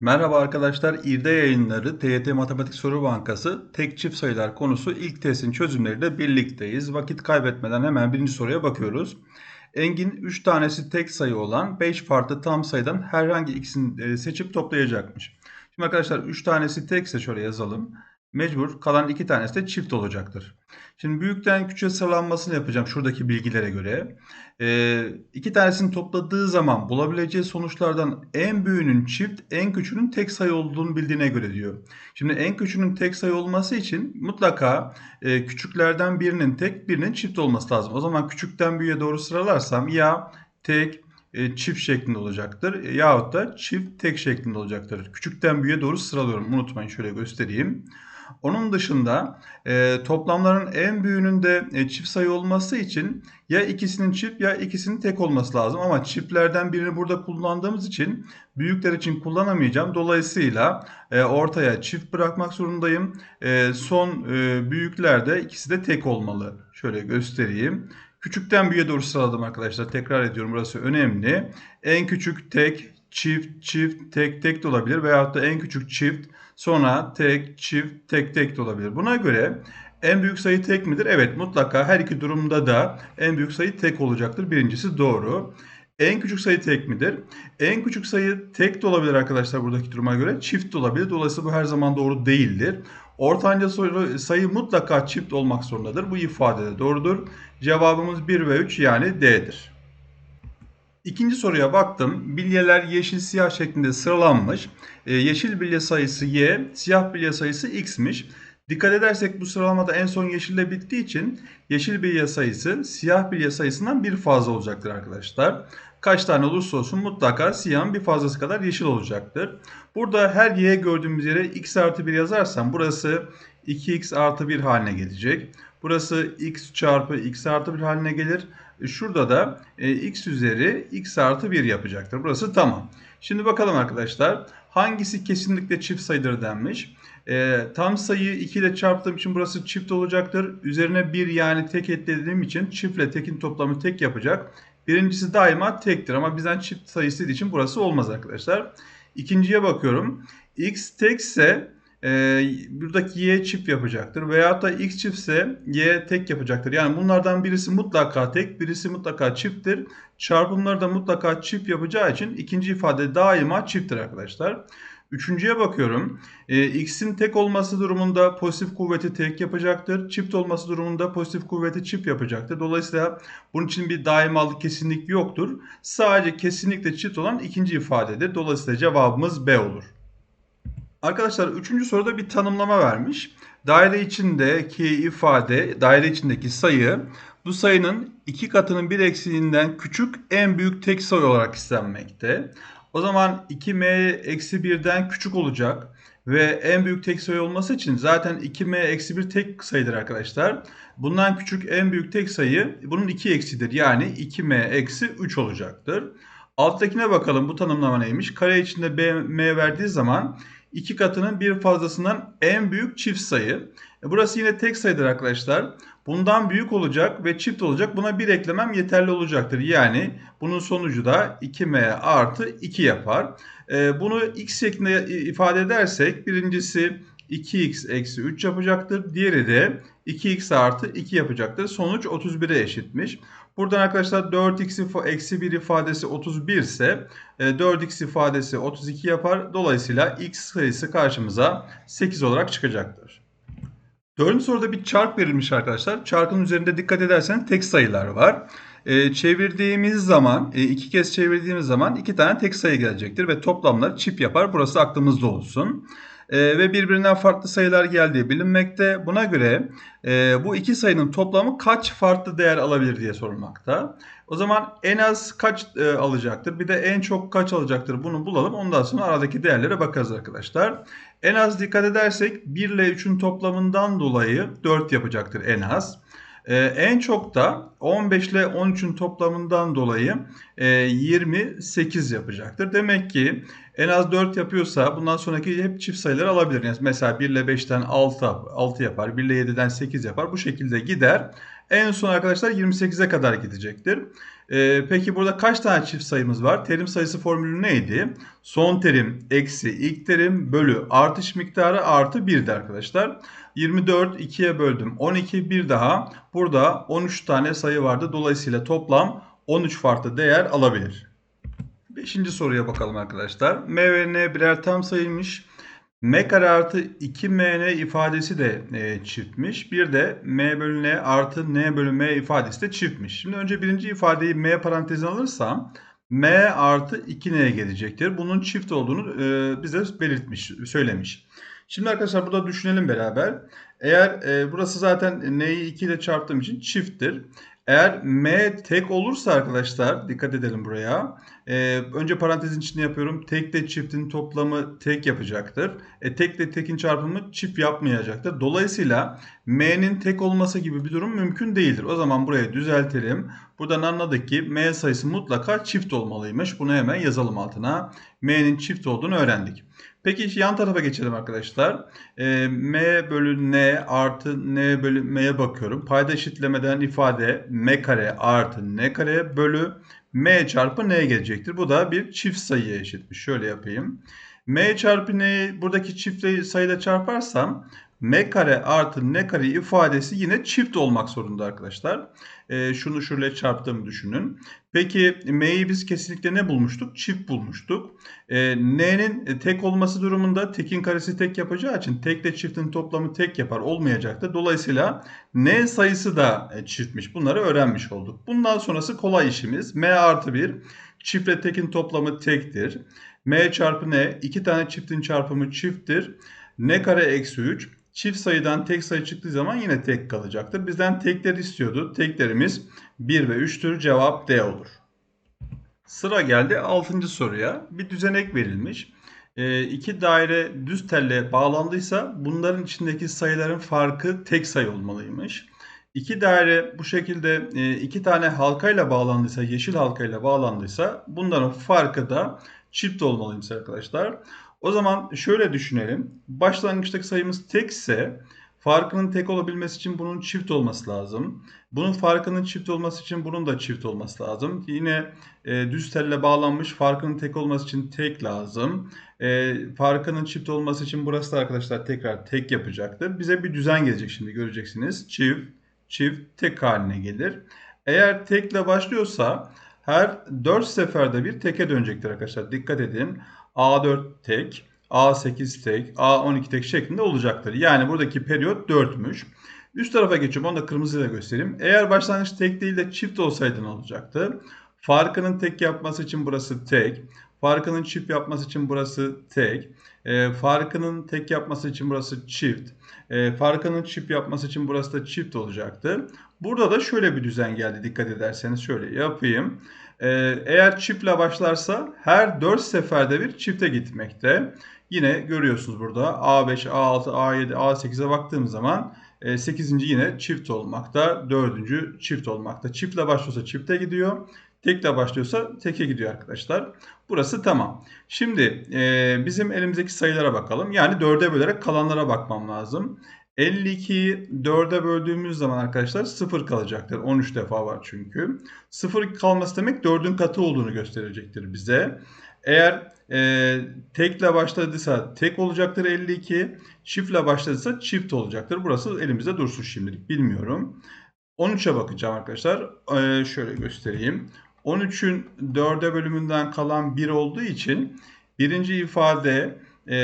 Merhaba arkadaşlar, İrde Yayınları TYT Matematik Soru Bankası tek çift sayılar konusu ilk testin çözümleriyle birlikteyiz. Vakit kaybetmeden hemen birinci soruya bakıyoruz. Engin 3 tanesi tek sayı olan 5 farklı tam sayıdan herhangi ikisini e, seçip toplayacakmış. Şimdi arkadaşlar 3 tanesi tekse şöyle yazalım. Mecbur kalan 2 tanesi de çift olacaktır. Şimdi büyükten küçüğe sıralanmasını yapacağım şuradaki bilgilere göre. Ee, iki tanesini topladığı zaman bulabileceği sonuçlardan en büyüğünün çift, en küçüğünün tek sayı olduğunu bildiğine göre diyor. Şimdi en küçüğünün tek sayı olması için mutlaka e, küçüklerden birinin tek, birinin çift olması lazım. O zaman küçükten büyüğe doğru sıralarsam ya tek, e, çift şeklinde olacaktır yahut da çift tek şeklinde olacaktır. Küçükten büyüğe doğru sıralıyorum. Unutmayın şöyle göstereyim. Onun dışında e, toplamların en büyüğünün de e, çift sayı olması için ya ikisinin çift ya ikisinin tek olması lazım. Ama çiftlerden birini burada kullandığımız için büyükler için kullanamayacağım. Dolayısıyla e, ortaya çift bırakmak zorundayım. E, son e, büyüklerde ikisi de tek olmalı. Şöyle göstereyim. Küçükten büyüğe doğru sıraladım arkadaşlar. Tekrar ediyorum burası önemli. En küçük tek, çift, çift, tek, tek de olabilir. Veyahut da en küçük çift, sonra tek, çift, tek, tek de olabilir. Buna göre en büyük sayı tek midir? Evet mutlaka her iki durumda da en büyük sayı tek olacaktır. Birincisi doğru. En küçük sayı tek midir? En küçük sayı tek de olabilir arkadaşlar buradaki duruma göre. Çift de olabilir. Dolayısıyla bu her zaman doğru değildir. Ortanca sayı mutlaka çift olmak zorundadır. Bu ifade de doğrudur. Cevabımız 1 ve 3 yani D'dir. İkinci soruya baktım. Bilyeler yeşil siyah şeklinde sıralanmış. Ee, yeşil bilye sayısı Y, siyah bilye sayısı X'miş. Dikkat edersek bu sıralamada en son yeşille bittiği için yeşil bilye sayısı siyah bilye sayısından bir fazla olacaktır arkadaşlar. Kaç tane olursa olsun mutlaka siyahın bir fazlası kadar yeşil olacaktır. Burada her y gördüğümüz yere x artı 1 yazarsam burası 2x artı 1 haline gelecek. Burası x çarpı x artı 1 haline gelir. E, şurada da e, x üzeri x artı 1 yapacaktır. Burası tamam. Şimdi bakalım arkadaşlar hangisi kesinlikle çift sayıdır denmiş. E, tam sayıyı 2 ile çarptığım için burası çift olacaktır. Üzerine 1 yani tek eklediğim için çiftle tekin toplamı tek yapacak. Birincisi daima tektir ama bizden çift sayısı için burası olmaz arkadaşlar. İkinciye bakıyorum. x tekse e, buradaki y çift yapacaktır. Veyahut da x çiftse y tek yapacaktır. Yani bunlardan birisi mutlaka tek, birisi mutlaka çifttir. Çarpımları da mutlaka çift yapacağı için ikinci ifade daima çifttir arkadaşlar. Üçüncüye bakıyorum. E, x'in tek olması durumunda pozitif kuvveti tek yapacaktır. Çift olması durumunda pozitif kuvveti çift yapacaktır. Dolayısıyla bunun için bir daimalık kesinlik yoktur. Sadece kesinlikle çift olan ikinci ifadedir. Dolayısıyla cevabımız B olur. Arkadaşlar üçüncü soruda bir tanımlama vermiş. Daire içindeki ifade, daire içindeki sayı bu sayının iki katının bir eksiğinden küçük en büyük tek sayı olarak istenmekte. O zaman 2m eksi 1'den küçük olacak ve en büyük tek sayı olması için zaten 2m eksi 1 tek sayıdır arkadaşlar. Bundan küçük en büyük tek sayı bunun 2 eksidir yani 2m eksi 3 olacaktır. Alttakine bakalım bu tanımlama neymiş? Kare içinde b, m verdiği zaman iki katının bir fazlasından en büyük çift sayı. E, burası yine tek sayıdır arkadaşlar. Bundan büyük olacak ve çift olacak. Buna bir eklemem yeterli olacaktır. Yani bunun sonucu da 2m artı 2 yapar. E, bunu x şeklinde ifade edersek birincisi 2x eksi 3 yapacaktır. Diğeri de 2x artı 2 yapacaktır. Sonuç 31'e eşitmiş. Buradan arkadaşlar 4x eksi 1 ifadesi 31 ise 4x e, ifadesi 32 yapar. Dolayısıyla x sayısı karşımıza 8 olarak çıkacaktır. Dördüncü soruda bir çark verilmiş arkadaşlar. Çarkın üzerinde dikkat ederseniz tek sayılar var. E, çevirdiğimiz zaman, e, iki kez çevirdiğimiz zaman iki tane tek sayı gelecektir ve toplamlar çift yapar. Burası aklımızda olsun e, ve birbirinden farklı sayılar geldiği bilinmekte. Buna göre e, bu iki sayının toplamı kaç farklı değer alabilir diye sorulmakta. O zaman en az kaç e, alacaktır bir de en çok kaç alacaktır bunu bulalım. Ondan sonra aradaki değerlere bakarız arkadaşlar. En az dikkat edersek 1 ile 3'ün toplamından dolayı 4 yapacaktır en az. Ee, en çok da 15 ile 13'ün toplamından dolayı e, 28 yapacaktır. Demek ki en az 4 yapıyorsa bundan sonraki hep çift sayılar alabilir. Yani mesela 1 ile 5'ten 6, 6 yapar, 1 ile 7'den 8 yapar. Bu şekilde gider. En son arkadaşlar 28'e kadar gidecektir. Ee, peki burada kaç tane çift sayımız var? Terim sayısı formülü neydi? Son terim eksi ilk terim bölü artış miktarı artı 1'di arkadaşlar. 24 2'ye böldüm 12 bir daha. Burada 13 tane sayı vardı. Dolayısıyla toplam 13 farklı değer alabilir. Beşinci soruya bakalım arkadaşlar. M ve N birer tam sayıymış. M kare artı 2MN ifadesi de e, çiftmiş. Bir de M bölü N artı N bölü M ifadesi de çiftmiş. Şimdi önce birinci ifadeyi M parantezine alırsam M artı 2N gelecektir. Bunun çift olduğunu e, bize belirtmiş, söylemiş. Şimdi arkadaşlar burada düşünelim beraber. Eğer e, burası zaten N'yi 2 ile çarptığım için çifttir. Eğer m tek olursa arkadaşlar dikkat edelim buraya. Ee, önce parantezin içinde yapıyorum. Tek ile çiftin toplamı tek yapacaktır. E, tek ile tekin çarpımı çift yapmayacaktır. Dolayısıyla m'nin tek olması gibi bir durum mümkün değildir. O zaman buraya düzeltelim. Buradan anladık ki m sayısı mutlaka çift olmalıymış. Bunu hemen yazalım altına. m'nin çift olduğunu öğrendik. Peki yan tarafa geçelim arkadaşlar. E, m bölü n artı n bölü m'ye bakıyorum. Payda eşitlemeden ifade m kare artı n kare bölü m çarpı n gelecektir. Bu da bir çift sayıya eşitmiş. Şöyle yapayım. m çarpı n'yi buradaki çift sayıyla çarparsam m kare artı n kare ifadesi yine çift olmak zorunda arkadaşlar. E, şunu şöyle çarptığımı düşünün. Peki m'yi biz kesinlikle ne bulmuştuk? Çift bulmuştuk. E, n'nin tek olması durumunda tekin karesi tek yapacağı için tekle çiftin toplamı tek yapar olmayacaktı. Dolayısıyla n sayısı da e, çiftmiş. Bunları öğrenmiş olduk. Bundan sonrası kolay işimiz. m artı 1 çiftle tekin toplamı tektir. m çarpı n iki tane çiftin çarpımı çifttir. n kare eksi 3 Çift sayıdan tek sayı çıktığı zaman yine tek kalacaktır. Bizden tekler istiyordu. Teklerimiz 1 ve 3'tür. Cevap D olur. Sıra geldi 6. soruya. Bir düzenek verilmiş. E, iki daire düz telle bağlandıysa bunların içindeki sayıların farkı tek sayı olmalıymış. İki daire bu şekilde e, iki tane halkayla bağlandıysa, yeşil halkayla bağlandıysa bunların farkı da çift olmalıymış arkadaşlar. O zaman şöyle düşünelim. Başlangıçtaki sayımız tekse farkının tek olabilmesi için bunun çift olması lazım. Bunun farkının çift olması için bunun da çift olması lazım. Yine e, düz telle bağlanmış farkının tek olması için tek lazım. E, farkının çift olması için burası da arkadaşlar tekrar tek yapacaktır. Bize bir düzen gelecek şimdi göreceksiniz. Çift, çift tek haline gelir. Eğer tekle başlıyorsa her 4 seferde bir teke dönecektir arkadaşlar. Dikkat edin. A4 tek, A8 tek, A12 tek şeklinde olacaktır. Yani buradaki periyot 4'müş. Üst tarafa geçiyorum. Onu da kırmızıyla göstereyim. Eğer başlangıç tek değil de çift olsaydı ne olacaktı? Farkının tek yapması için burası tek. Farkının çift yapması için burası tek. E, farkının tek yapması için burası çift. E, farkının çift yapması için burası da çift olacaktı. Burada da şöyle bir düzen geldi dikkat ederseniz. Şöyle yapayım. E, eğer çiftle başlarsa her 4 seferde bir çifte gitmekte. Yine görüyorsunuz burada A5, A6, A7, A8'e baktığım zaman 8. E, yine çift olmakta. 4. çift olmakta. Çiftle başlıyorsa çifte gidiyor. Tekle başlıyorsa teke gidiyor arkadaşlar. Burası tamam. Şimdi e, bizim elimizdeki sayılara bakalım. Yani 4'e bölerek kalanlara bakmam lazım. 52'yi 4'e böldüğümüz zaman arkadaşlar 0 kalacaktır. 13 defa var çünkü. 0 kalması demek 4'ün katı olduğunu gösterecektir bize. Eğer e, tekle başladıysa tek olacaktır 52. Çiftle başladıysa çift olacaktır. Burası elimizde dursun şimdilik bilmiyorum. 13'e bakacağım arkadaşlar. Ee, şöyle göstereyim. 13'ün 4'e bölümünden kalan 1 olduğu için birinci ifade e,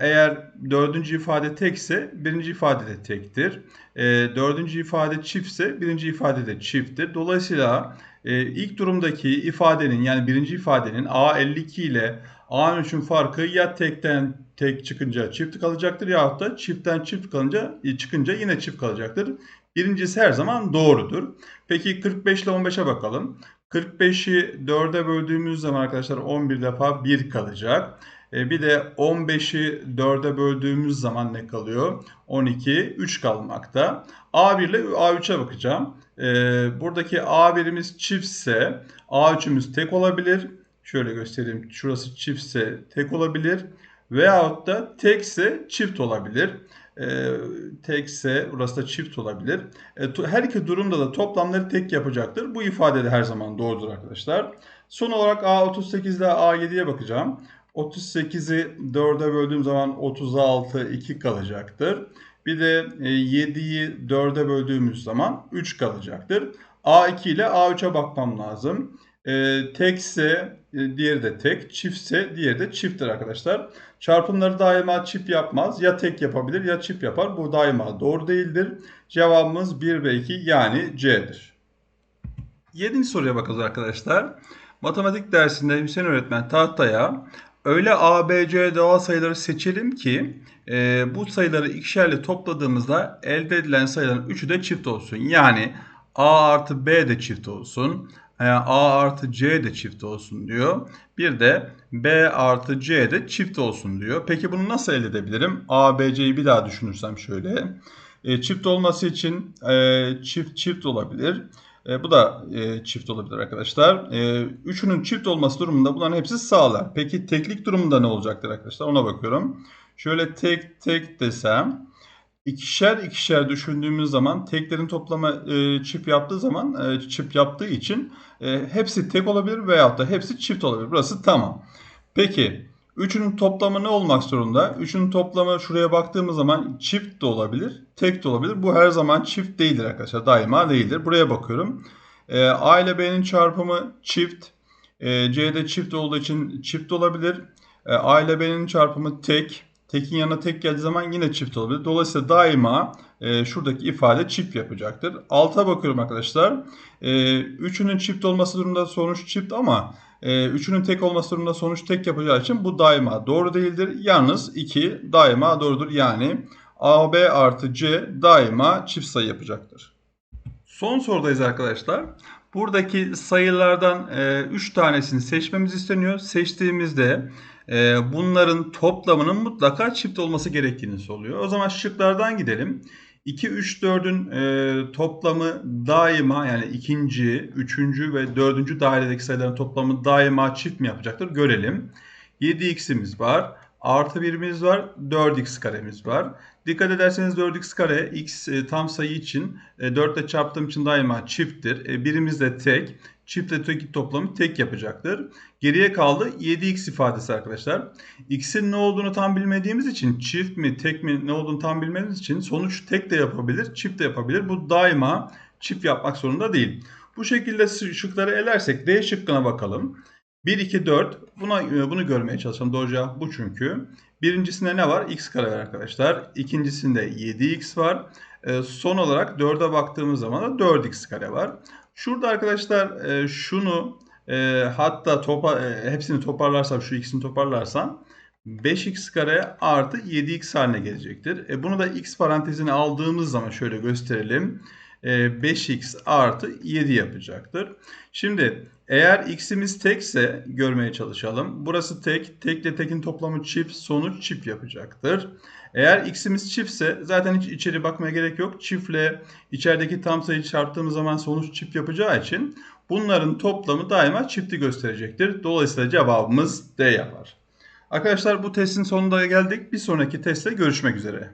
eğer dördüncü ifade tekse birinci ifade de tektir. E, dördüncü ifade çiftse birinci ifade de çifttir. Dolayısıyla e, ilk durumdaki ifadenin yani birinci ifadenin A52 ile A13'ün farkı ya tekten tek çıkınca çift kalacaktır ya da çiftten çift kalınca çıkınca yine çift kalacaktır. Birincisi her zaman doğrudur. Peki 45 ile 15'e bakalım. 45'i 4'e böldüğümüz zaman arkadaşlar 11 defa 1 kalacak. E bir de 15'i 4'e böldüğümüz zaman ne kalıyor? 12, 3 kalmakta. A1 ile A3'e bakacağım. E, buradaki A1'imiz çiftse A3'ümüz tek olabilir. Şöyle göstereyim. Şurası çiftse tek olabilir. Veyahut da tekse çift olabilir. e, tekse burası da çift olabilir. Her iki durumda da toplamları tek yapacaktır. Bu ifade de her zaman doğrudur arkadaşlar. Son olarak A38 ile A7'ye bakacağım. 38'i 4'e böldüğüm zaman 36 2 kalacaktır. Bir de e, 7'yi 4'e böldüğümüz zaman 3 kalacaktır. A2 ile A3'e bakmam lazım. E, tekse e, diğeri de tek, çiftse diğeri de çifttir arkadaşlar. Çarpımları daima çift yapmaz. Ya tek yapabilir ya çift yapar. Bu daima doğru değildir. Cevabımız 1 ve 2 yani C'dir. Yedinci soruya bakalım arkadaşlar. Matematik dersinde Hüseyin öğretmen tahtaya öyle A, B, C doğal sayıları seçelim ki e, bu sayıları ikişerle topladığımızda elde edilen sayıların üçü de çift olsun. Yani A artı B de çift olsun. e, A artı C de çift olsun diyor. Bir de B artı C de çift olsun diyor. Peki bunu nasıl elde edebilirim? A, B, C'yi bir daha düşünürsem şöyle. E, çift olması için e, çift çift olabilir. E, bu da e, çift olabilir arkadaşlar. E, üçünün çift olması durumunda bunların hepsi sağlar. Peki teklik durumunda ne olacaktır arkadaşlar? Ona bakıyorum. Şöyle tek tek desem ikişer ikişer düşündüğümüz zaman teklerin toplamı e, çift yaptığı zaman e, çift yaptığı için e, hepsi tek olabilir veyahut da hepsi çift olabilir. Burası tamam. Peki Üçünün toplamı ne olmak zorunda? Üçünün toplamı şuraya baktığımız zaman çift de olabilir, tek de olabilir. Bu her zaman çift değildir arkadaşlar. Daima değildir. Buraya bakıyorum. E, A ile B'nin çarpımı çift. E, C'de çift olduğu için çift olabilir. E, A ile B'nin çarpımı tek. Tekin yanına tek geldiği zaman yine çift olabilir. Dolayısıyla daima e, şuradaki ifade çift yapacaktır. Alta bakıyorum arkadaşlar. E, üçünün çift olması durumunda sonuç çift ama e, üçünün tek olması durumunda sonuç tek yapacağı için bu daima doğru değildir. Yalnız 2 daima doğrudur. Yani AB artı C daima çift sayı yapacaktır. Son sorudayız arkadaşlar. Buradaki sayılardan 3 tanesini seçmemiz isteniyor. Seçtiğimizde e, bunların toplamının mutlaka çift olması gerektiğini söylüyor. O zaman şıklardan gidelim. 2, 3, 4'ün e, toplamı daima yani ikinci, üçüncü ve dördüncü dairedeki sayıların toplamı daima çift mi yapacaktır? Görelim. 7x'imiz var. Artı 1'imiz var. 4x karemiz var. Dikkat ederseniz 4x kare x e, tam sayı için e, 4 ile çarptığım için daima çifttir. E, birimiz de tek. Çiftle tek toplamı tek yapacaktır. Geriye kaldı 7x ifadesi arkadaşlar. X'in ne olduğunu tam bilmediğimiz için çift mi tek mi ne olduğunu tam bilmediğimiz için sonuç tek de yapabilir çift de yapabilir. Bu daima çift yapmak zorunda değil. Bu şekilde şıkları elersek D şıkkına bakalım. 1, 2, 4. Buna, e, bunu görmeye çalışalım. Cevap bu çünkü. Birincisinde ne var? X kare var arkadaşlar. İkincisinde 7x var. E, son olarak 4'e baktığımız zaman da 4x kare var. Şurada arkadaşlar e, şunu e, hatta topa, e, hepsini toparlarsam şu ikisini toparlarsam 5x kare artı 7x haline gelecektir. E, bunu da x parantezine aldığımız zaman şöyle gösterelim. 5x artı 7 yapacaktır. Şimdi eğer x'imiz tekse görmeye çalışalım. Burası tek. Tekle tekin toplamı çift. Sonuç çift yapacaktır. Eğer x'imiz çiftse zaten hiç içeri bakmaya gerek yok. Çiftle içerideki tam sayı çarptığımız zaman sonuç çift yapacağı için bunların toplamı daima çifti gösterecektir. Dolayısıyla cevabımız D yapar. Arkadaşlar bu testin sonuna geldik. Bir sonraki testte görüşmek üzere.